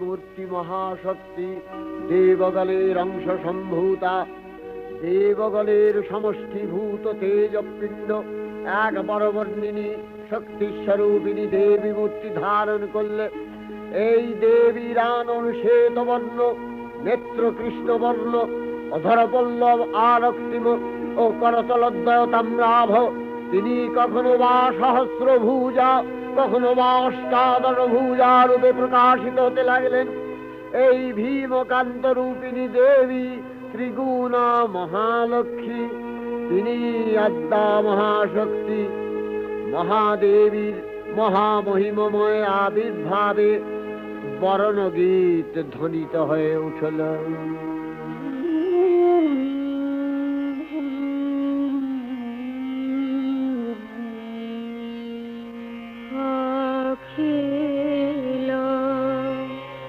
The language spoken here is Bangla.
মূর্তি মহাশক্তি দেবগলের অংশ সম্ভূতা দেবগলের সমষ্টিভূত তেজপিণ্ড এক বরবর্ণিনী শক্তিস্বরূপিণী দেবী মূর্তি ধারণ করলে এই দেবীর আনন শ্বেতবর্ণ নেত্র কৃষ্ণবর্ণ অধরপল্লব আরক্তিম ও করতলদ্বয় তাম্রাভ তিনি কখনো বা সহস্র ভূজা কখনো বা ভূজা রূপে প্রকাশিত হতে লাগলেন। এই ভীমকান্ত রূপিণী দেবী ত্রিগুণা মহালক্ষ্মী, তিনি আদ্যা মহাশক্তি, মহাদেবীর মহামহিমময় আবির্ভাবে বরণ গীত ধ্বনিত হয়ে উঠল। Hmm.